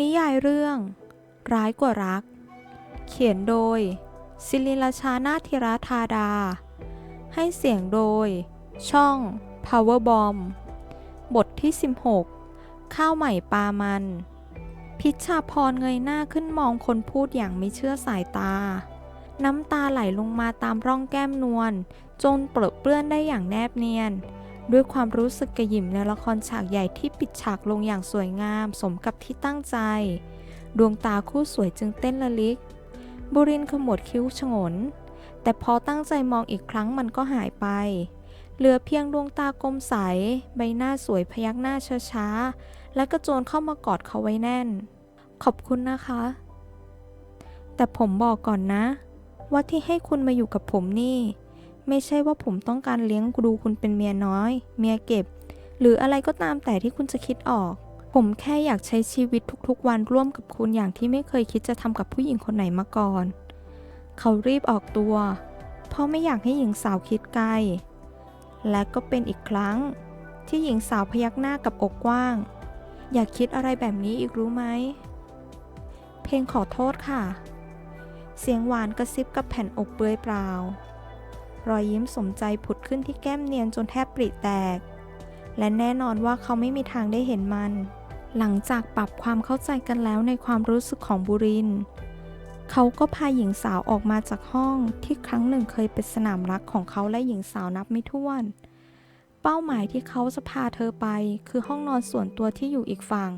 นิยายเรื่อง ร้ายกว่ารัก เขียนโดย ศิลิลชานาธิราธาดา ให้เสียงโดย ช่อง Power Bomb บทที่ 16 ข้าวใหม่ปลามัน พิชชาพรเงยหน้าขึ้นมองคนพูดอย่างไม่เชื่อสายตา น้ำตาไหลลงมาตามร่องแก้มนวลจนเปรอะเปื้อนได้อย่างแนบเนียน ด้วยความรู้สึกกระหยิ่มในละครฉากใหญ่ที่ปิดฉากลงอย่างสวยงามสมกับที่ตั้งใจ ดวงตาคู่สวยจึงเต้นละลิก บุรินขมวดคิ้วฉงน แต่พอตั้งใจมองอีกครั้งมันก็หายไป เหลือเพียงดวงตากลมใส ใบหน้าสวยพยักหน้าช้าๆ และกระโจนเข้ามากอดเขาไว้แน่น ขอบคุณนะคะ แต่ผมบอกก่อนนะ ว่าที่ให้คุณมาอยู่กับผมนี่ ไม่ใช่ว่าผมต้องการเลี้ยงดูคุณเป็นเมียน้อย เมียเก็บ หรืออะไรก็ตามแต่ที่คุณจะคิดออก ผมแค่อยากใช้ชีวิตทุกๆ วันร่วมกับคุณอย่างที่ไม่เคยคิดจะทำกับผู้หญิงคนไหนมาก่อน เขารีบออกตัว เพราะไม่อยากให้หญิงสาวคิดไกล และก็เป็นอีกครั้ง ที่หญิงสาวพยักหน้ากับอกกว้าง อยากคิดอะไรแบบนี้อีกรู้ไหม เพลงขอโทษค่ะ เสียงหวานกระซิบกับแผ่นอกเปลือยเปล่า รอยยิ้มสมใจผุดขึ้นที่แก้มเนียนจนแทบปริแตก และแน่นอนว่าเขาไม่มีทางได้เห็นมัน หลังจากปรับความเข้าใจกันแล้วในความรู้สึกของบุริน เขาก็พาหญิงสาวออกมาจากห้องที่ครั้งหนึ่งเคยเป็นสนามรักของเขาและหญิงสาวนับไม่ถ้วน เป้าหมายที่เขาจะพาเธอไป คือห้องนอนส่วนตัวที่อยู่อีกฝั่ง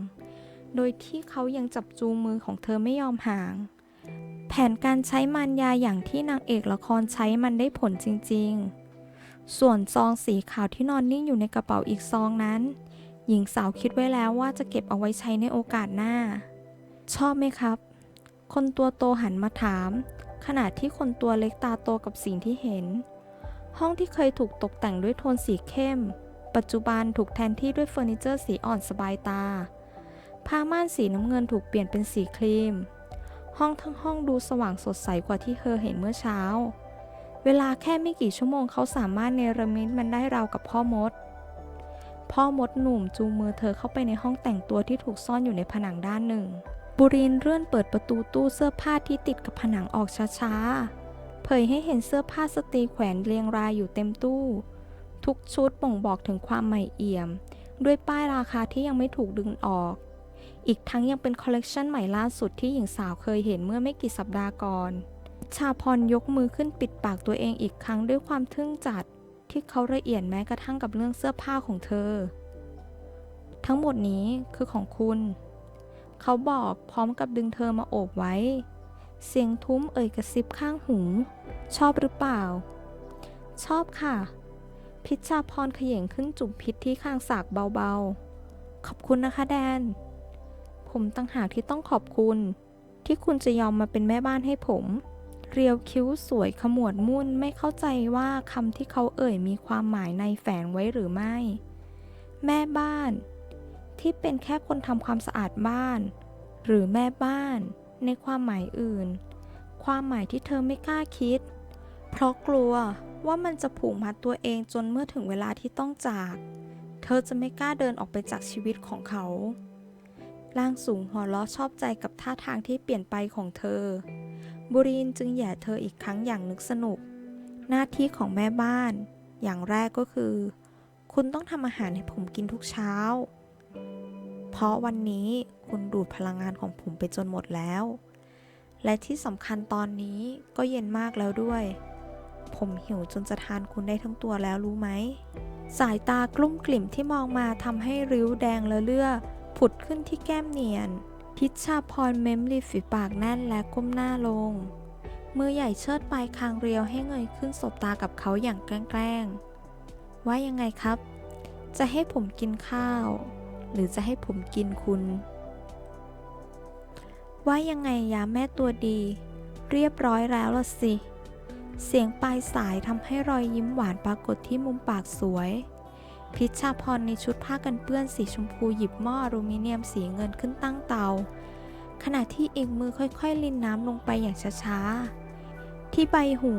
โดยที่เขายังจับจูงมือของเธอไม่ยอมห่าง ผนการใช้มารยาอย่างที่นางเอกละครใช้มันได้ผลจริงๆ ส่วนซองสีขาวที่นอนนิ่งอยู่ในกระเป๋าอีกซองนั้น หญิงสาวคิดไว้แล้วว่าจะเก็บเอาไว้ใช้ในโอกาสหน้า ชอบไหมครับ คนตัวโตหันมาถาม ขณะที่คนตัวเล็กตาโตกับสิ่งที่เห็น ห้องที่เคยถูกตกแต่งด้วยโทนสีเข้ม ปัจจุบันถูกแทนที่ด้วยเฟอร์นิเจอร์สีอ่อนสบายตาผ้าม่านสีน้ำเงินถูกเปลี่ยนเป็นสีครีม ห้องทั้งห้องดูสว่างสดใสกว่าที่เธอเห็นเมื่อเช้า เวลาแค่ไม่กี่ชั่วโมงเขาสามารถเนรมิตมันได้ราวกับพ่อมด พ่อมดหนุ่มจูงมือเธอเข้าไปในห้องแต่งตัวที่ถูกซ่อนอยู่ในผนังด้านหนึ่ง บุรินทร์เลื่อนเปิดประตูตู้เสื้อผ้าที่ติดกับผนังออกช้าๆ เผยให้เห็นเสื้อผ้าสตรีแขวนเรียงรายอยู่เต็มตู้ ทุกชุดบ่งบอกถึงความใหม่เอี่ยม ด้วยป้ายราคาที่ยังไม่ถูกดึงออก อีกทั้งยังเป็นคอลเลกชันใหม่ล่าสุดที่หญิงสาวเคยเห็นเมื่อไม่กี่สัปดาห์ก่อนชาพรยกมือขึ้นปิดปากตัวเองอีกครั้งด้วยความทึ่งจัด ที่เขาละเอียดแม้กระทั่งกับเรื่องเสื้อผ้าของเธอ ทั้งหมดนี้คือของคุณ เขาบอกพร้อมกับดึงเธอมาโอบไว้ เสียงทุ้มเอ่ยกระซิบข้างหู ชอบหรือเปล่า ชอบค่ะ พิชชาพรเขย่งขึ้นจุ่มพิษที่ข้างสากเบาๆ ขอบคุณนะคะแดน ผมตั้งหากที่ต้องขอบคุณ ที่คุณจะยอมมาเป็นแม่บ้านให้ผม เรียวคิ้วสวยขมวดมุ่นไม่เข้าใจว่าคำที่เขาเอ่ยมีความหมายในแฝงไว้หรือไม่ แม่บ้าน ที่เป็นแค่คนทำความสะอาดบ้าน หรือแม่บ้าน ในความหมายอื่น ความหมายที่เธอไม่กล้าคิด เพราะกลัวว่ามันจะผูกมัดตัวเองจนเมื่อถึงเวลาที่ต้องจาก เธอจะไม่กล้าเดินออกไปจากชีวิตของเขา ร่างสูงหัวเราะชอบใจกับท่าทางที่เปลี่ยนไปของเธอ บุรินจึงแย่เธออีกครั้งอย่างนึกสนุก หน้าที่ของแม่บ้าน อย่างแรกก็คือ คุณต้องทำอาหารให้ผมกินทุกเช้า เพราะวันนี้คุณดูดพลังงานของผมไปจนหมดแล้ว และที่สำคัญตอนนี้ก็เย็นมากแล้วด้วย ผมหิวจนจะทานคุณได้ทั้งตัวแล้วรู้ไหม สายตากลุ้มกลิ่มที่มองมาทำให้ริ้วแดงและเลือ ผุดขึ้นที่แก้มเนียน พิชชาพรเม้มริฝีปากแน่นและก้มหน้าลง มือใหญ่เชิดปลายคางเรียวให้เงยขึ้นสบตากับเขาอย่างแกล้งๆ ว่ายังไงครับ จะให้ผมกินข้าว หรือจะให้ผมกินคุณ ว่ายังไงยาแม่ตัวดี เรียบร้อยแล้วละสิ เสียงปลายสายทำให้รอยยิ้มหวานปรากฏที่มุมปากสวย พิชชาพรในชุดผ้ากันเปื้อนสีชมพูหยิบหม้ออลูมิเนียมสีเงินขึ้นตั้งเตา ขณะที่อีกมือค่อยๆลินน้ำลงไปอย่างช้าๆ ที่ใบหู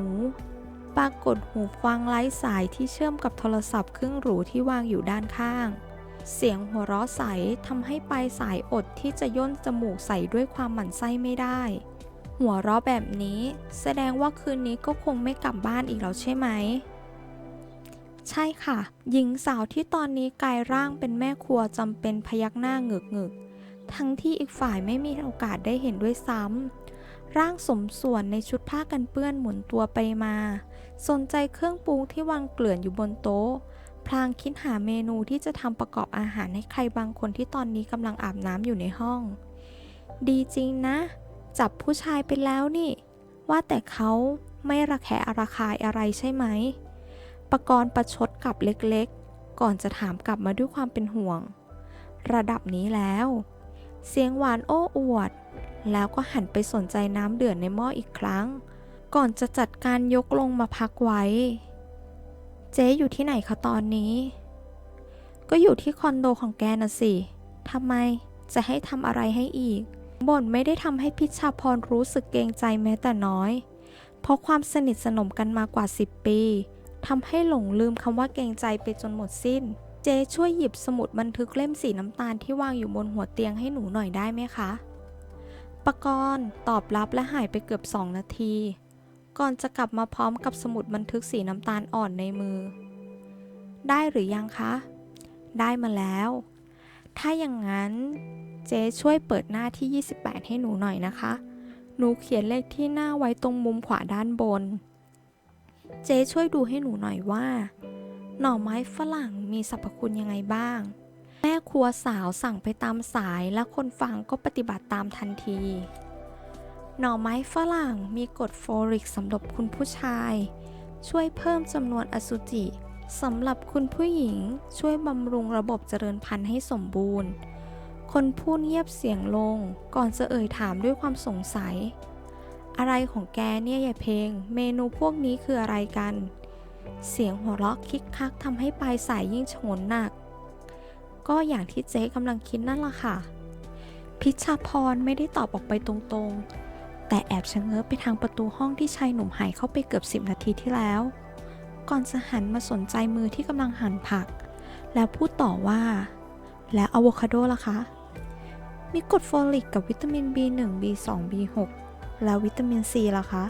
ปรากฏหูฟังไร้สายที่เชื่อมกับโทรศัพท์เครื่องหรูที่วางอยู่ด้านข้าง เสียงหัวเราะใสทำให้ปลายสายอดที่จะย่นจมูกใส่ด้วยความหมั่นไส้ไม่ได้ หัวเราะแบบนี้ แสดงว่าคืนนี้ก็คงไม่กลับบ้านอีกแล้วใช่ไหม ใช่ค่ะ หญิงสาวที่ตอนนี้กลายร่างเป็นแม่ครัวจำเป็นพยักหน้าเงึกเงึกทั้งที่อีกฝ่ายไม่มีโอกาสได้เห็นด้วยซ้ำ ร่างสมส่วนในชุดผ้ากันเปื้อนหมุนตัวไปมา สนใจเครื่องปรุงที่วางเกลื่อนอยู่บนโต๊ะ พลางคิดหาเมนูที่จะทำประกอบอาหารให้ใครบางคนที่ตอนนี้กำลังอาบน้ำอยู่ในห้อง ดีจริงนะ จับผู้ชายไปแล้วนี่ ว่าแต่เขาไม่ระแคะระคายอะไรใช่ไหม ประกรณ์ประชดกับเล็กๆ ก่อนจะถามกลับมาด้วยความเป็นห่วง ระดับนี้แล้ว เสียงหวานโอ้อวด แล้วก็หันไปสนใจน้ำเดือดในหม้ออีกครั้ง ก่อนจะจัดการยกลงมาพักไว้ เจ๊อยู่ที่ไหนคะตอนนี้ ก็อยู่ที่คอนโดของแกน่ะสิทำไมจะให้ทำอะไรให้อีกบ่นไม่ได้ทำให้พิชาพรรู้สึกเกรงใจแม้แต่น้อย เพราะความสนิทสนมกันมากว่า 10 ปี ทำให้หลงลืมคำว่าเกรงใจไปจนหมดสิ้น เจ๊ช่วยหยิบสมุดบันทึกเล่มสีน้ำตาลที่วางอยู่บนหัวเตียงให้หนูหน่อยได้ไหมคะปกรณ์ตอบรับและหายไปเกือบสองนาที ก่อนจะกลับมาพร้อมกับสมุดบันทึกสีน้ำตาลอ่อนในมือ ได้หรือยังคะ ได้มาแล้ว ถ้าอย่างนั้น เจ๊ช่วยเปิดหน้าที่ 28 ให้หนูหน่อยนะคะ หนูเขียนเลขที่หน้าไว้ตรงมุมขวาด้านบน เจ๊ช่วยดูให้หนูหน่อยว่า หน่อไม้ฝรั่งมีสรรพคุณยังไงบ้าง แม่ครัวสาวสั่งไปตามสายและคนฟังก็ปฏิบัติตามทันที หน่อไม้ฝรั่งมีกรดโฟลิกสำหรับคุณผู้ชาย ช่วยเพิ่มจำนวนอสุจิสำหรับคุณผู้หญิงช่วยบำรุงระบบเจริญพันธุ์ให้สมบูรณ์ คนพูดเงียบเสียงลงก่อนจะเอ่ยถามด้วยความสงสัย อะไรของแกเนี่ยยายเพลง เมนูพวกนี้คืออะไรกัน เสียงหัวเราะคิกคักทำให้ปลายสายยิ่งชงนหนัก ก็อย่างที่เจ๊กำลังคิดนั่นล่ะค่ะ พิชาพรไม่ได้ตอบออกไปตรงๆ แต่แอบชะเง้อไปทางประตูห้องที่ชายหนุ่มหายเข้าไปเกือบสิบนาทีที่แล้ว ก่อนจะหันมาสนใจมือที่กำลังหั่นผัก แล้วพูดต่อว่า แล้วอะโวคาโดล่ะคะ มีกรดโฟลิกกับวิตามิน B1 B2 B6 แล้ววิตามิน C ล่ะคะ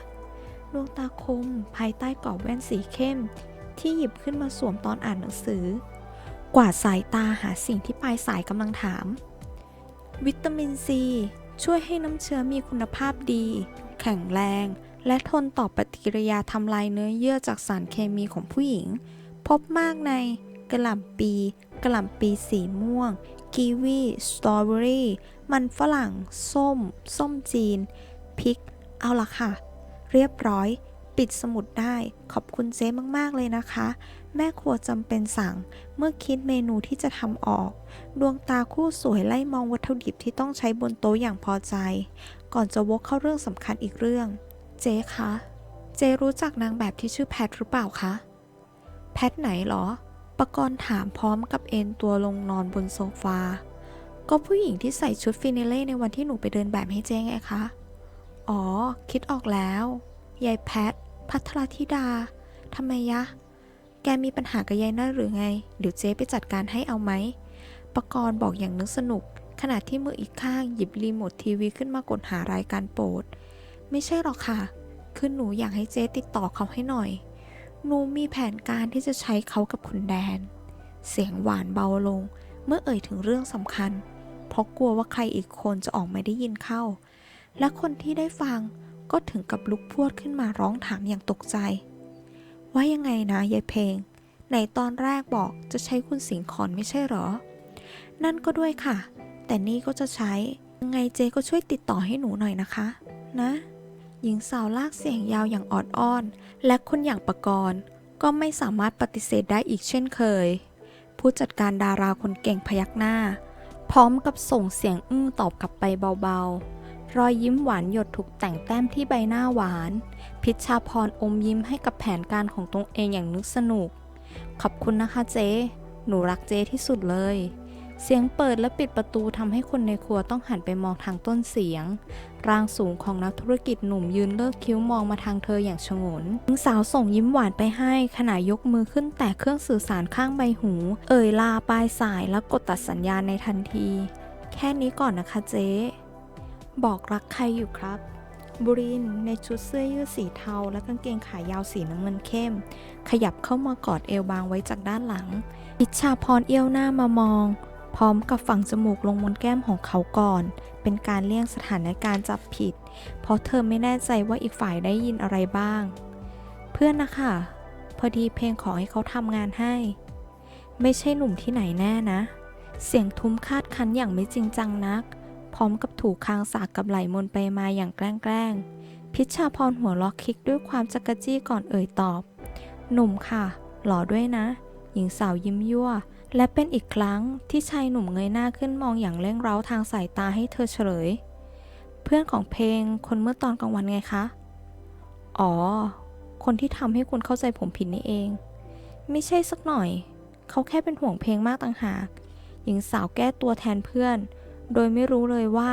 ดวงตาคมภายใต้กรอบแว่นสีเข้ม ที่หยิบขึ้นมาสวมตอนอ่านหนังสือ กวาดสายตาหาสิ่งที่ปลายสายกำลังถาม วิตามิน C ช่วยให้น้ำเชื้อมีคุณภาพดี แข็งแรง และทนต่อปฏิกิริยาทำลายเนื้อเยื่อจากสารเคมีของผู้หญิง พบมากในกระหล่ำปี กระหล่ำปีสีม่วง กีวี สตรอเบอรี่ มันฝรั่ง ส้ม ส้มจีน พิก เอาละค่ะ เรียบร้อย ปิดสมุดได้ขอบคุณเจ๊มากๆเลยนะคะ แม่ครัวจำเป็นสั่ง เมื่อคิดเมนูที่จะทำออก ดวงตาคู่สวยไล่มองวัตถุดิบที่ต้องใช้บนโต๊ะอย่างพอใจ ก่อนจะวกเข้าเรื่องสำคัญอีกเรื่อง เจ๊คะ เจ๊รู้จักนางแบบที่ชื่อแพทหรือเปล่าคะแพทไหนหรอปกรณ์ถามพร้อมกับเอนตัวลงนอนบนโซฟา ก็ผู้หญิงที่ใส่ชุดฟินาเล่ในวันที่หนูไปเดินแบบให้เจ๊ไงคะ อ๋อ คิดออกแล้ว ยายแพท พัทรธิดา ทำไมยะ แกมีปัญหากับยายนั่นหรือไง เดี๋ยวเจ๊ไปจัดการให้เอาไหมปกรณ์บอกอย่างนึกสนุก ขณะที่มืออีกข้างหยิบรีโมททีวีขึ้นมากดหารายการโปรด ไม่ใช่หรอกค่ะ คือหนูอยากให้เจ๊ติดต่อเขาให้หน่อย หนูมีแผนการที่จะใช้เขากับคุณแดน เสียงหวานเบาลง เมื่อเอ่ยถึงเรื่องสำคัญ เพราะกลัวว่าใครอีกคนจะออกไม่ได้ยินเข้า และคนที่ได้ฟังก็ถึงกับลุกพวดขึ้นมาร้องถามอย่างตกใจ ว่ายังไงนะยายเพลง ไหนตอนแรกบอกจะใช้คุณสิงห์ขอนไม่ใช่หรอ นั่นก็ด้วยค่ะ แต่นี่ก็จะใช้ยังไงเจก็ช่วยติดต่อให้หนูหน่อยนะคะ นะ หญิงสาวลากเสียงยาวอย่างออดอ้อน และคนอย่างประกรณ์ก็ไม่สามารถปฏิเสธได้อีกเช่นเคย ผู้จัดการดาราคนเก่งพยักหน้า พร้อมกับส่งเสียงอื้อตอบกลับไปเบาๆ รอยยิ้มหวานหยดถูกแต่งแต้มที่ใบหน้าหวาน พิชชาพรอมยิ้มให้กับแผนการของตนเองอย่างนึกสนุก ขอบคุณนะคะเจ๊ หนูรักเจ๊ที่สุดเลย เสียงเปิดและปิดประตูทำให้คนในครัวต้องหันไปมองทางต้นเสียง ร่างสูงของนักธุรกิจหนุ่มยืนเลิกคิ้วมองมาทางเธออย่างฉงนหญิงสาวส่งยิ้มหวานไปให้ขณะยกมือขึ้นแตะเครื่องสื่อสารข้างใบหู เอ่ยลาปลายสายแล้วกดตัดสัญญาณในทันที แค่นี้ก่อนนะคะเจ๊ บอกรักใครอยู่ครับ บุรินในชุดเสื้อยืดสีเทา และกางเกงขายาวสีน้ำเงินเข้ม ขยับเข้ามากอดเอวบางไว้จากด้านหลัง อิชชาพรเอี้ยวหน้ามามอง พร้อมกับฝังจมูกลงบนแก้มของเขาก่อน เป็นการเลี่ยงสถานการณ์จับผิด เพราะเธอไม่แน่ใจว่าอีกฝ่ายได้ยินอะไรบ้าง เพื่อนนะคะพอดีเพลงขอให้เขาทำงานให้ ไม่ใช่หนุ่มที่ไหนแน่นะ เสียงทุ้มคาดคันอย่างไม่จริงจังนัก พร้อมกับถูกคางสากกับไหลมนไปมาอย่างแกล้งๆ พิชชาพรหัวล็อกคิกด้วยความจักรจี้ก่อนเอ่ยตอบ หนุ่มค่ะ หล่อด้วยนะ หญิงสาวยิ้มยั่ว และเป็นอีกครั้งที่ชายหนุ่มเงยหน้าขึ้นมองอย่างเร่งเร้าทางสายตาให้เธอเฉลย เพื่อนของเพลงคนเมื่อตอนกลางวันไงคะ อ๋อ คนที่ทำให้คุณเข้าใจผมผิดนี่เอง ไม่ใช่สักหน่อย เขาแค่เป็นห่วงเพลงมากต่างหาก หญิงสาวแก้ตัวแทนเพื่อน โดยไม่รู้เลยว่า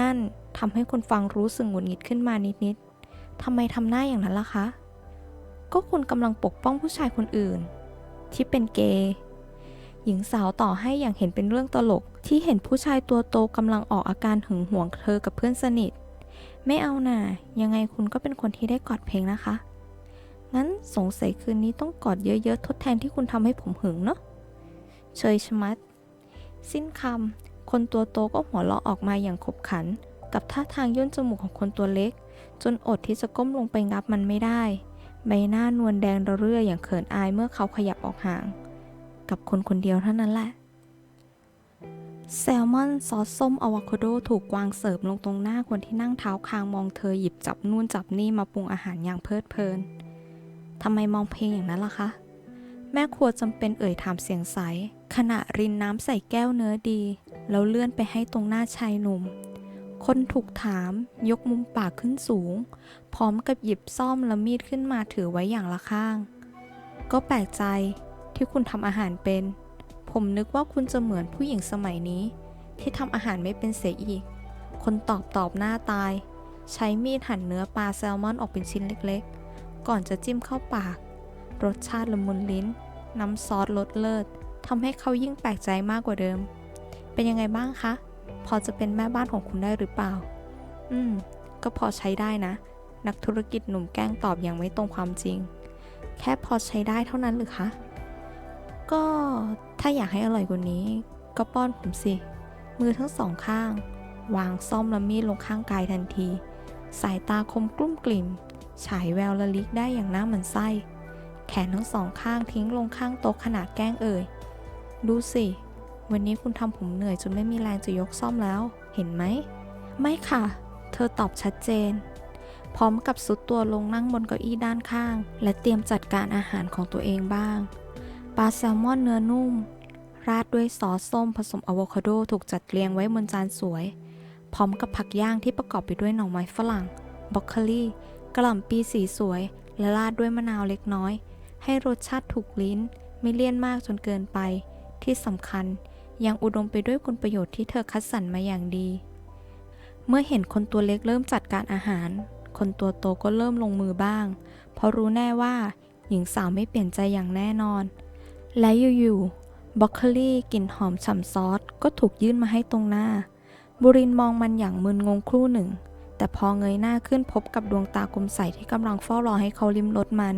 นั่นทำให้คนฟังรู้สึกหงุดหงิดขึ้นมานิดๆทำไมทำหน้าอย่างนั้นล่ะคะ ก็คุณกำลังปกป้องผู้ชายคนอื่น ที่เป็นเกย์หญิงสาวต่อให้อย่างเห็นเป็นเรื่องตลก ที่เห็นผู้ชายตัวโตกำลังออกอาการหึงหวงเธอกับเพื่อนสนิท ไม่เอาน่ะยังไงคุณก็เป็นคนที่ได้กอดเพลงนะคะ งั้นสงสัยคืนนี้ต้องกอดเยอะๆ ทดแทนที่คุณทำให้ผมหึงเนาะเชยชมัด สิ้นคำ คนตัวโตก็หัวเราะออกมาอย่างขบขัน กับท่าทางย่นจมูกของคนตัวเล็ก จนอดที่จะก้มลงไปงับมันไม่ได้ ใบหน้านวลแดงระเรื่ออย่างเขินอายเมื่อเขาขยับออกห่าง กับคนคนเดียวเท่านั้นแหละแซลมอนซอสส้มอะโวคาโดถูกวางเสิร์ฟลงตรงหน้าคนที่นั่งเท้าคางมองเธอหยิบจับนู่นจับนี่มาปรุงอาหารอย่างเพลิดเพลินทำไมมองเพลงอย่างนั้นล่ะคะ แม่ครัวจำเป็นเอ่ยถามเสียงใส ขณะรินน้ำใส่แก้วเนื้อดี แล้วเลื่อนไปให้ตรงหน้าชายหนุ่ม คนถูกถามยกมุมปากขึ้นสูง พร้อมกับหยิบซ่อมและมีดขึ้นมาถือไว้อย่างละข้าง ก็แปลกใจที่คุณทำอาหารเป็น ผมนึกว่าคุณจะเหมือนผู้หญิงสมัยนี้ ที่ทำอาหารไม่เป็นเสียอีก คนตอบตอบหน้าตาย ใช้มีดหั่นเนื้อปลาแซลมอนออกเป็นชิ้นเล็กๆ ก่อนจะจิ้มเข้าปาก รสชาติละมุนลิ้น น้ำซอสรสเลิศทำให้เขายิ่งแปลกใจมากกว่าเดิม เป็นยังไงบ้างคะ พอจะเป็นแม่บ้านของคุณได้หรือเปล่า อืม ก็พอใช้ได้นะ นักธุรกิจหนุ่มแกล้งตอบอย่างไม่ตรงความจริง แค่พอใช้ได้เท่านั้นหรือคะ ก็ถ้าอยากให้อร่อยกว่านี้ ก็ป้อนผมสิ มือทั้งสองข้าง วางซ่อมและมีดลงข้างกายทันที สายตาคมกลุ้มกลิ่ม ฉายแววละลิกได้อย่างน่าหมันไส้ แขนทั้งสองข้างทิ้งลงข้างโต๊ะขนาดแกล้งเอ่ย ดูสิ วันนี้คุณทำผมเหนื่อยจนไม่มีแรงจะยกซ่อมแล้ว เห็นไหม ไม่ค่ะ เธอตอบชัดเจน พร้อมกับสุดตัวลงนั่งบนเก้าอี้ด้านข้าง และเตรียมจัดการอาหารของตัวเองบ้าง ปลาแซลมอนเนื้อนุ่ม ราดด้วยซอสส้มผสมอะโวคาโดถูกจัดเรียงไว้บนจานสวย พร้อมกับผักย่างที่ประกอบไปด้วยหน่อไม้ฝรั่งบรอกโคลีกระหล่ำปีสีสวย และราดด้วยมะนาวเล็กน้อย ให้รสชาติถูกลิ้น ไม่เลี่ยนมากจนเกินไป ที่สำคัญ ยังอุดมไปด้วยคุณประโยชน์ที่เธอคัดสรรมาอย่างดี เมื่อเห็นคนตัวเล็กเริ่มจัดการอาหาร คนตัวโตก็เริ่มลงมือบ้าง เพราะรู้แน่ว่า หญิงสาวไม่เปลี่ยนใจอย่างแน่นอน และอยู่ๆบรอกโคลีกลิ่นหอมฉ่ำซอสก็ถูกยื่นมาให้ตรงหน้า บุรินมองมันอย่างมึนงงครู่หนึ่ง แต่พอเงยหน้าขึ้นพบกับดวงตากลมใสที่กำลังเฝ้ารอให้เขาลิ้มรสมัน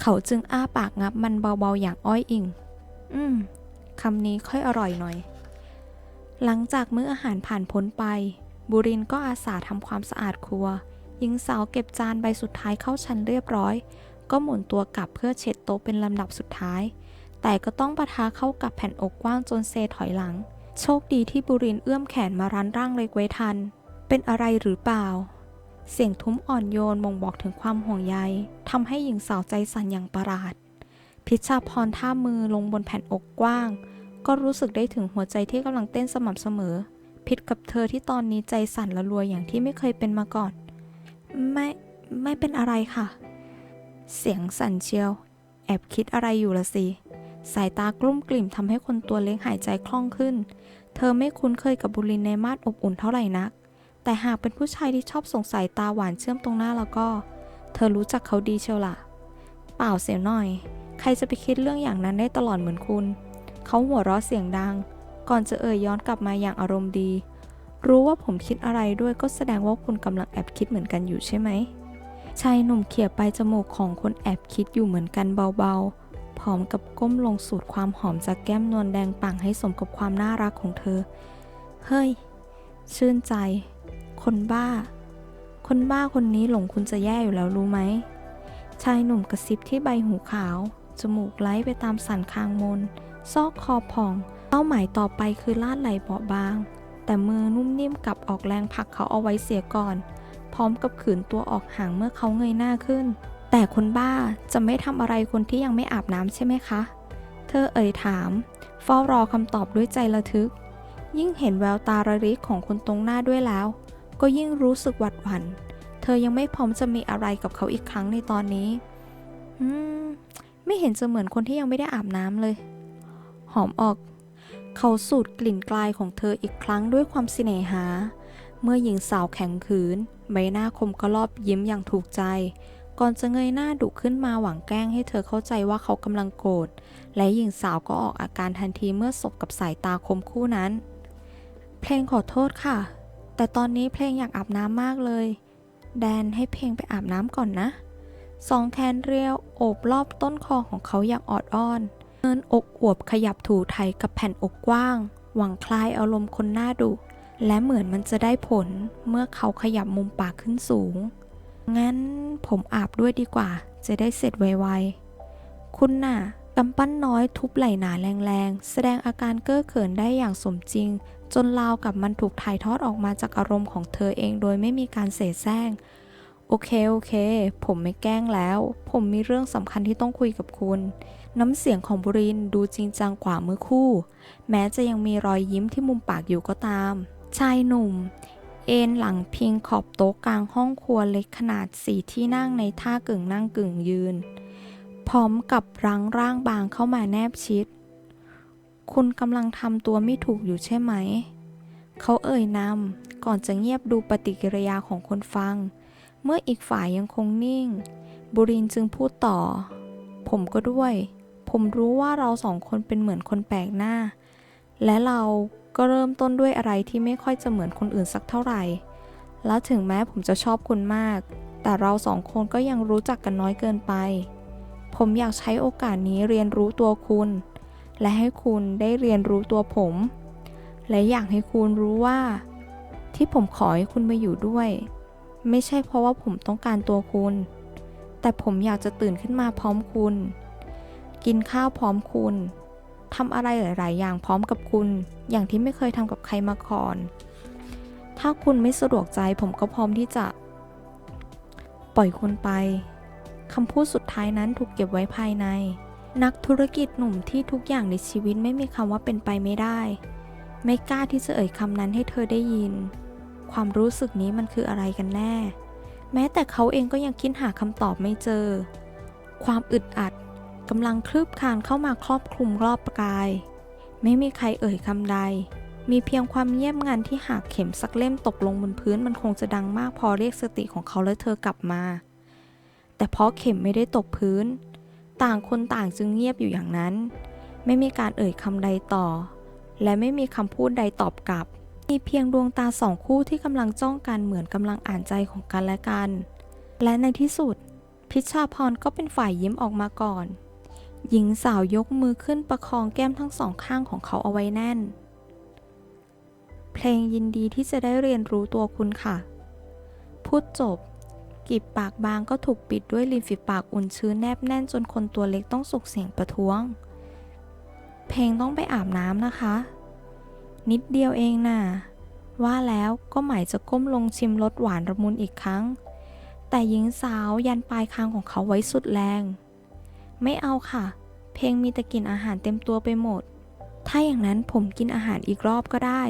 เขาจึงอ้าปากงับมันเบาๆอย่างอ้อยอิง อืม คำนี้ค่อยอร่อยหน่อย หลังจากมื้ออาหารผ่านพ้นไป บุรินก็อาสาทำความสะอาดครัว หญิงสาวเก็บจานใบสุดท้ายเข้าชั้นเรียบร้อย ก็หมุนตัวกลับเพื่อเช็ดโต๊ะเป็นลำดับสุดท้าย แต่ก็ต้องปะทะเข้ากับแผ่นอกกว้างจนเซถอยหลัง โชคดีที่บุรินเอื้อมแขนมารั้นร่างเล็กไว้ทัน เป็นอะไรหรือเปล่า เสียงทุ้มอ่อนโยนบ่งบอกถึงความห่วงใยทำให้หญิงสาวใจสั่นอย่างประหลาด พิชชาพรท่ามือลงบนแผ่นอกกว้าง ก็รู้สึกได้ถึงหัวใจที่กำลังเต้นสม่ำเสมอ ผิดกับเธอที่ตอนนี้ใจสั่นละรัวอย่างที่ไม่เคยเป็นมาก่อน ไม่ไม่เป็นอะไรค่ะ เสียงสั่นเชียว แอบคิดอะไรอยู่ละสิ สายตากลุ้มกลิ่มทำให้คนตัวเล็กหายใจคล่องขึ้น เธอไม่คุ้นเคยกับบุรินในมาดอบอุ่นเท่าไหร่นัก แต่หากเป็นผู้ชายที่ชอบส่งสายตาหวานเชื่อมตรงหน้าแล้วก็ เธอรู้จักเขาดีเชียวล่ะ เปล่าเสียหน่อย ใครจะไปคิดเรื่องอย่างนั้นได้ตลอดเหมือนคุณ เขาหัวเราะเสียงดัง ก่อนจะเอ่ยย้อนกลับมาอย่างอารมณ์ดี รู้ว่าผมคิดอะไรด้วยก็แสดงว่าคุณกำลังแอบคิดเหมือนกันอยู่ใช่ไหมชายหนุ่มเขี่ยไปลายจมูกของคนแอบคิดอยู่เหมือนกันเบาๆ พร้อมกับก้มลงสูดความหอมจากแก้มนวลแดงป่างให้สมกับความน่ารักของเธอ เฮ้ย ชื่นใจ คนบ้า คนบ้าคนนี้หลงคุณจะแย่อยู่แล้วรู้ไหม ชายหนุ่มกระซิบที่ใบหูขาว จมูกไล้ไปตามสันคางมน ซอกคอผ่อง เป้าหมายต่อไปคือลาดไหลเบาบาง แต่มือนุ่มนิ่มกลับออกแรงผลักเขาเอาไว้เสียก่อน พร้อมกับขืนตัวออกห่างเมื่อเขาเงยหน้าขึ้น แต่คนบ้าจะไม่ทำอะไรคนที่ยังไม่อาบน้ำใช่ไหมคะ เธอเอ่ยถาม เฝ้ารอคำตอบด้วยใจระทึก ยิ่งเห็นแววตาระริกของคนตรงหน้าด้วยแล้ว ก็ยิ่งรู้สึกหวัดหวัน่นเธอยังไม่พร้อมจะมีอะไรกับเขาอีกครั้งในตอนนี้ อืม ไม่เห็นจะเหมือนคนที่ยังไม่ได้อาบน้ำเลย หอมออก เขาสูดกลิ่นกลายของเธออีกครั้งด้วยความสิเนหา เมื่อหญิงสาวแข็งขืน ใบหน้าคมกระลอบยิ้มอย่างถูกใจ ก่อนจะเงยหน้าดุขึ้นมาหวังแกล้งให้เธอเข้าใจว่าเขากำลังโกรธ และหญิงสาวก็ออกอาการทันทีเมื่อสบกับสายตาคมคู่นั้น เพลงขอโทษค่ะ แต่ตอนนี้เพลงอยากอาบน้ำมากเลย แดนให้เพลงไปอาบน้ำก่อนนะ สองแขนเรียวโอบรอบต้นคอของเขาอย่างออดอ้อนเงินอกอวบขยับถูไถกับแผ่นอกกว้าง หวังคลายอารมณ์คนหน้าดุและเหมือนมันจะได้ผลเมื่อเขาขยับมุมปากขึ้นสูง งั้นผมอาบด้วยดีกว่า จะได้เสร็จไวๆ คุณน่ะกำปั้นน้อยทุบไหล่หนาแรงๆ แสดงอาการเก้อเขินได้อย่างสมจริง จนราวกับมันถูกถ่ายทอดออกมาจากอารมณ์ของเธอเองโดยไม่มีการเสแสร้ง โอเค โอเค ผมไม่แกล้งแล้ว ผมมีเรื่องสำคัญที่ต้องคุยกับคุณ น้ำเสียงของบุรินดูจริงจังกว่าเมื่อคู่ แม้จะยังมีรอยยิ้มที่มุมปากอยู่ก็ตาม ชายหนุ่ม เอนหลังพิงขอบโต๊ะกลางห้องครัวเล็กขนาดสี่ที่นั่งในท่ากึ่งนั่งกึ่งยืน พร้อมกับรั้งร่างบางเข้ามาแนบชิด คุณกำลังทำตัวไม่ถูกอยู่ใช่ไหม เขาเอ่ยนำก่อนจะเงียบดูปฏิกิริยาของคนฟัง เมื่ออีกฝ่ายยังคงนิ่ง บุรินจึงพูดต่อ ผมก็ด้วย ผมรู้ว่าเราสองคนเป็นเหมือนคนแปลกหน้า และเราก็เริ่มต้นด้วยอะไรที่ไม่ค่อยจะเหมือนคนอื่นสักเท่าไหร่ แล้วถึงแม้ผมจะชอบคุณมาก แต่เราสองคนก็ยังรู้จักกันน้อยเกินไป ผมอยากใช้โอกาสนี้เรียนรู้ตัวคุณ และให้คุณได้เรียนรู้ตัวผม และอยากให้คุณรู้ว่า ที่ผมขอให้คุณมาอยู่ด้วย ไม่ใช่เพราะว่าผมต้องการตัวคุณ แต่ผมอยากจะตื่นขึ้นมาพร้อมคุณ กินข้าวพร้อมคุณทำอะไรหลาย ๆ อย่างพร้อมกับคุณ อย่างที่ไม่เคยทำกับใครมาก่อน ถ้าคุณไม่สะดวกใจผมก็พร้อมที่จะ ปล่อยคุณไปคำพูดสุดท้ายนั้นถูกเก็บไว้ภายใน นักธุรกิจหนุ่มที่ทุกอย่างในชีวิตไม่มีคำว่าเป็นไปไม่ได้ ไม่กล้าที่จะเอ่ยคำนั้นให้เธอได้ยิน ความรู้สึกนี้มันคืออะไรกันแน่ แม้แต่เขาเองก็ยังคิดหาคำตอบไม่เจอ ความอึดอัดกำลังคลืบคลานเข้ามาครอบคลุมรอบกาย ไม่มีใครเอ่ยคำใด มีเพียงความเงียบงันที่หากเข็มสักเล่มตกลงบนพื้นมันคงจะดังมากพอเรียกสติของเขาและเธอกลับมา แต่เพราะเข็มไม่ได้ตกพื้น ต่างคนต่างจึงเงียบอยู่อย่างนั้น ไม่มีการเอ่ยคำใดต่อ และไม่มีคำพูดใดตอบกลับ มีเพียงดวงตาสองคู่ที่กำลังจ้องกันเหมือนกำลังอ่านใจของกันและกัน และในที่สุด พิชชาพรก็เป็นฝ่ายยิ้มออกมาก่อน หญิงสาวยกมือขึ้นประคองแก้มทั้งสองข้างของเขาเอาไว้แน่น เพลงยินดีที่จะได้เรียนรู้ตัวคุณค่ะ พูดจบกีบปากบางก็ถูกปิดด้วยริมฝีปากอุ่นชื้นแนบแน่นจนคนตัวเล็กต้องสุกเสียงประท้วง เพลงต้องไปอาบน้ำนะคะ นิดเดียวเองน่ะ ว่าแล้วก็หมายจะก้มลงชิมรสหวานระมุนอีกครั้ง แต่หญิงสาวยันปลายคางของเขาไว้สุดแรง ไม่เอาค่ะ เพลงมีแต่กลินอาหารเต็มตัวไปหมด ถ้าอย่างนั้นผมกินอาหารอีกรอบก็ได้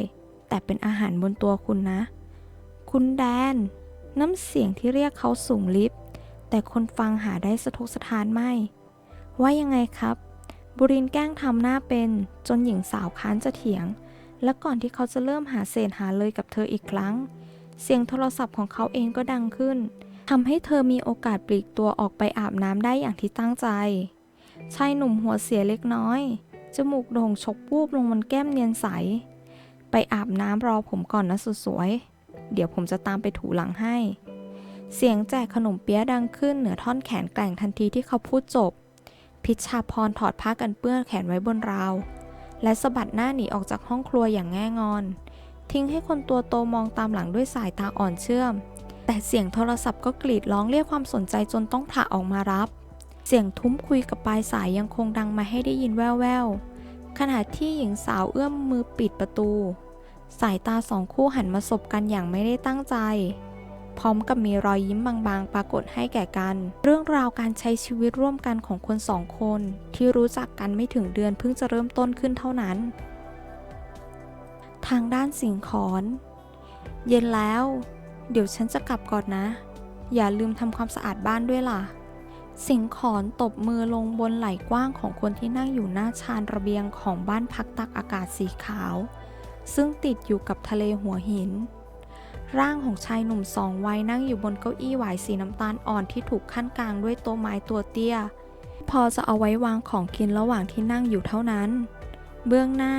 แต่เป็นอาหารบนตัวคุณนะ คุณแดน น้ำเสียงที่เรียกเขาสูงลิฟแต่คนฟังหาได้สะทกสะท้านไม่ ว่ายังไงครับ บุรินแกล้งทำหน้าเป็นจนหญิงสาวค้านจะเถียง และก่อนที่เขาจะเริ่มหาเศษหาเลยกับเธออีกครั้ง เสียงโทรศัพท์ของเขาเองก็ดังขึ้นทำให้เธอมีโอกาสปลีกตัวออกไปอาบน้ำได้อย่างที่ตั้งใจชายหนุ่มหัวเสียเล็กน้อย จมูกโด่งฉกวูบลงบนแก้มเนียนใส ไปอาบน้ำรอผมก่อนนะสุดสวย เดี๋ยวผมจะตามไปถูหลังให้ เสียงแจกขนมเปี๊ยะดังขึ้นเหนือท่อนแขนแกล่งทันทีที่เขาพูดจบ พิชชาพรถอดผ้ากันเปื้อนแขนไว้บนราว และสะบัดหน้าหนีออกจากห้องครัวอย่างแง่งอน ทิ้งให้คนตัวโตมองตามหลังด้วยสายตาอ่อนเชื่อม แต่เสียงโทรศัพท์ก็กรีดร้องเรียกความสนใจจนต้องผละออกมารับ เสียงทุ้มคุยกับปลายสายยังคงดังมาให้ได้ยินแว่วๆขณะที่หญิงสาวเอื้อมมือปิดประตู สายตาสองคู่หันมาสบกันอย่างไม่ได้ตั้งใจ พร้อมกับมีรอยยิ้มบางๆ ปรากฏให้แก่กัน เรื่องราวการใช้ชีวิตร่วมกันของคนสองคน ที่รู้จักกันไม่ถึงเดือนเพิ่งจะเริ่มต้นขึ้นเท่านั้น ทางด้านสิงขอนเย็นแล้ว เดี๋ยวฉันจะกลับก่อนนะ อย่าลืมทำความสะอาดบ้านด้วยล่ะ สิงขอนตบมือลงบนไหล่กว้างของคนที่นั่งอยู่หน้าชานระเบียงของบ้านพักตักอากาศสีขาว ซึ่งติดอยู่กับทะเลหัวหิน ร่างของชายหนุ่มสองวัยนั่งอยู่บนเก้าอี้หวายสีน้ำตาลอ่อนที่ถูกขั้นกลางด้วยโต๊ะไม้ตัวเตี้ย พอจะเอาไว้วางของกินระหว่างที่นั่งอยู่เท่านั้น เบื้องหน้า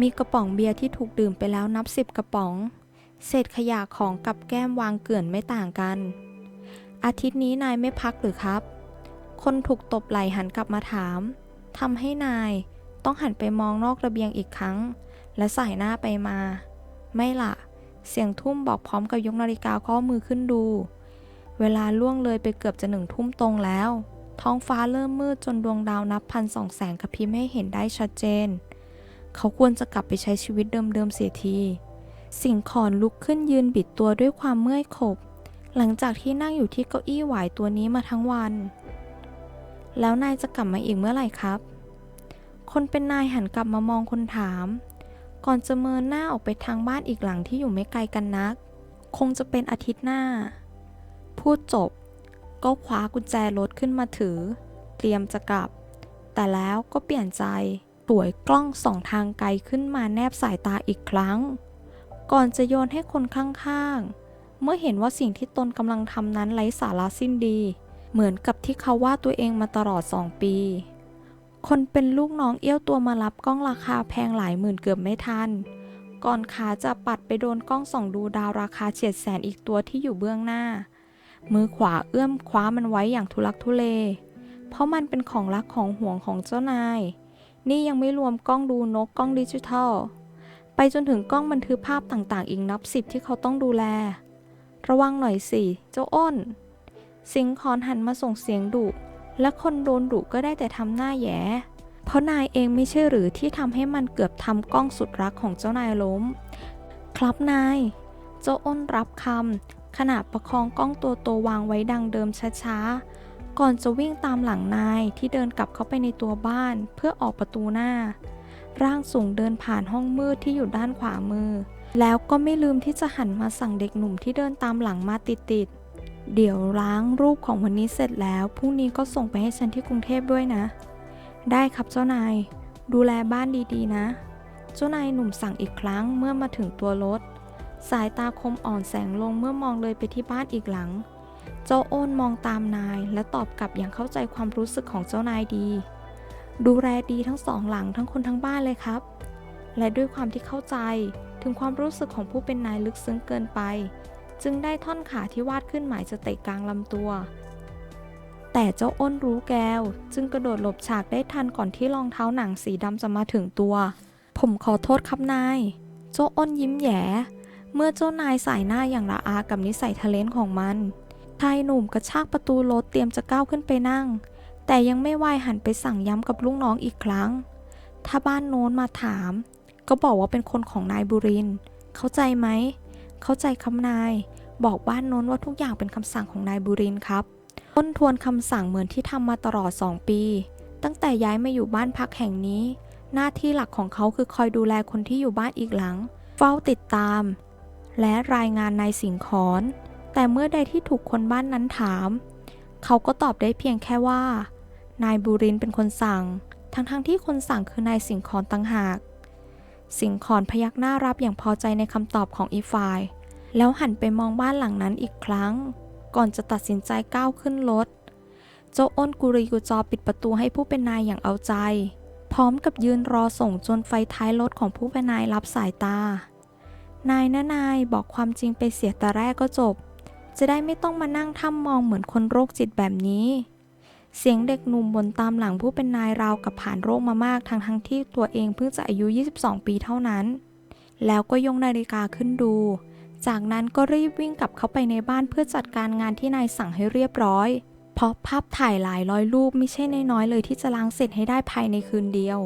มีกระป๋องเบียร์ที่ถูกดื่มไปแล้วนับสิบกระป๋อง เศษขยะของกับแก้มวางเกลื่อนไม่ต่างกัน อาทิตย์นี้นายไม่พักหรือครับ คนถูกตบไหล่หันกลับมาถามทำให้นายต้องหันไปมองนอกระเบียงอีกครั้ง และใส่หน้าไปมา ไม่ละ เสียงทุ่มบอกพร้อมกับยกนาฬิกาข้อมือขึ้นดู เวลาล่วงเลยไปเกือบจะหนึ่งทุ่มตรงแล้ว ท้องฟ้าเริ่มมืดจนดวงดาวนับพันสองแสงกระพริบให้เห็นได้ชัดเจน เขาควรจะกลับไปใช้ชีวิตเดิมๆเสียที สิ่งขอนลุกขึ้นยืนบิดตัวด้วยความเมื่อยขบ หลังจากที่นั่งอยู่ที่เก้าอี้หวายตัวนี้มาทั้งวัน แล้วนายจะกลับมาอีกเมื่อไหร่ครับ คนเป็นนายหันกลับมามองคนถาม ก่อนจะเมินหน้าออกไปทางบ้านอีกหลังที่อยู่ไม่ไกลกันนัก คงจะเป็นอาทิตย์หน้า พูดจบ ก็คว้ากุญแจรถขึ้นมาถือ เตรียมจะกลับ แต่แล้วก็เปลี่ยนใจสวยกล้องส่องทางไกลขึ้นมาแนบสายตาอีกครั้ง ก่อนจะโยนให้คนข้างๆ เมื่อเห็นว่าสิ่งที่ตนกำลังทำนั้นไร้สาระสิ้นดี เหมือนกับที่เขาว่าตัวเองมาตลอดสองปี คนเป็นลูกน้องเอี้ยวตัวมารับกล้องราคาแพงหลายหมื่นเกือบไม่ทัน ก่อนขาจะปัดไปโดนกล้องส่องดูดาวราคาเฉียดแสนอีกตัวที่อยู่เบื้องหน้า มือขวาเอื้อมคว้ามันไว้อย่างทุลักทุเล เพราะมันเป็นของรักของห่วงของเจ้านาย นี่ยังไม่รวมกล้องดูนกกล้องดิจิทัล ไปจนถึงกล้องบันทึกภาพต่างๆ อีกนับสิบที่เขาต้องดูแล ระวังหน่อยสิ เจ้าอ้น สิงคอนหันมาส่งเสียงดุ และคนโดนดุก็ได้แต่ทำหน้าแย่เพราะนายเองไม่ใช่หรือที่ทำให้มันเกือบทำกล้องสุดรักของเจ้านายล้ม ครับนายเจ้าอ้นรับคำขณะประคองกล้องตัวโตวางไว้ดังเดิมช้าๆ ก่อนจะวิ่งตามหลังนายที่เดินกลับเข้าไปในตัวบ้านเพื่อออกประตูหน้า ร่างสูงเดินผ่านห้องมืดที่อยู่ด้านขวามือ แล้วก็ไม่ลืมที่จะหันมาสั่งเด็กหนุ่มที่เดินตามหลังมาติดๆ เดี๋ยวล้างรูปของวันนี้เสร็จแล้วพรุ่งนี้ก็ส่งไปให้ฉันที่กรุงเทพด้วยนะ ได้ครับเจ้านาย ดูแลบ้านดีๆนะ เจ้านายหนุ่มสั่งอีกครั้งเมื่อมาถึงตัวรถ สายตาคมอ่อนแสงลงเมื่อมองเลยไปที่บ้านอีกหลัง เจ้าโอนมองตามนายและตอบกลับอย่างเข้าใจความรู้สึกของเจ้านายดี ดูแลดีทั้งสองหลังทั้งคนทั้งบ้านเลยครับ และด้วยความที่เข้าใจถึงความรู้สึกของผู้เป็นนายลึกซึ้งเกินไป จึงได้ท่อนขาที่วาดขึ้นหมายจะเตะกลางลำตัว แต่เจ้าอ้นรู้แก้ว จึงกระโดดหลบฉากได้ทันก่อนที่รองเท้าหนังสีดำจะมาถึงตัว ผมขอโทษครับนาย เจ้าอ้นยิ้มแย้เมื่อเจ้านายสายหน้าอย่างละอากับนิสัยทะเลนของมันชายหนุ่มกระชากประตูรถเตรียมจะก้าวขึ้นไปนั่ง แต่ยังไม่ไหวหันไปสั่งย้ำกับลูกน้องอีกครั้ง ถ้าบ้านโน้นมาถาม ก็บอกว่าเป็นคนของนายบุริน เข้าใจไหม เข้าใจคำนาย บอกบ้านโน้นว่าทุกอย่างเป็นคำสั่งของนายบุรินครับ ต้นทวนคำสั่งเหมือนที่ทำมาตลอด 2 ปี ตั้งแต่ย้ายมาอยู่บ้านพักแห่งนี้ หน้าที่หลักของเขาคือคอยดูแลคนที่อยู่บ้านอีกหลัง เฝ้าติดตาม และรายงานนายสิงขอนแต่เมื่อใดที่ถูกคนบ้านนั้นถาม เขาก็ตอบได้เพียงแค่ว่า นายบุรินเป็นคนสั่ง ทั้งๆที่คนสั่งคือนายสิงขอนต่างหากสิงขอนพยักหน้ารับอย่างพอใจในคำตอบของอีฟาย แล้วหันไปมองบ้านหลังนั้นอีกครั้ง ก่อนจะตัดสินใจก้าวขึ้นรถเจ้าอ้นกุรีกุจอปิดประตูให้ผู้เป็นนายอย่างเอาใจ พร้อมกับยืนรอส่งจนไฟท้ายรถของผู้เป็นนายรับสายตา นายนะนายบอกความจริงไปเสียแต่แรกก็จบ จะได้ไม่ต้องมานั่งถ้ำมองเหมือนคนโรคจิตแบบนี้ เสียงเด็กหนุ่มบนตามหลังผู้เป็นนายราวกับผ่านโรคมามากทั้งทั้งที่ตัวเองเพิ่งจะอายุ 22 ปีเท่านั้น แล้วก็ยงนาฬิกาขึ้นดู จากนั้นก็รีบวิ่งกลับเข้าไปในบ้านเพื่อจัดการงานที่นายสั่งให้เรียบร้อย เพราะภาพถ่ายหลายร้อยรูปไม่ใช่น้อยๆเลยที่จะล้างเสร็จให้ได้ภายในคืนเดียว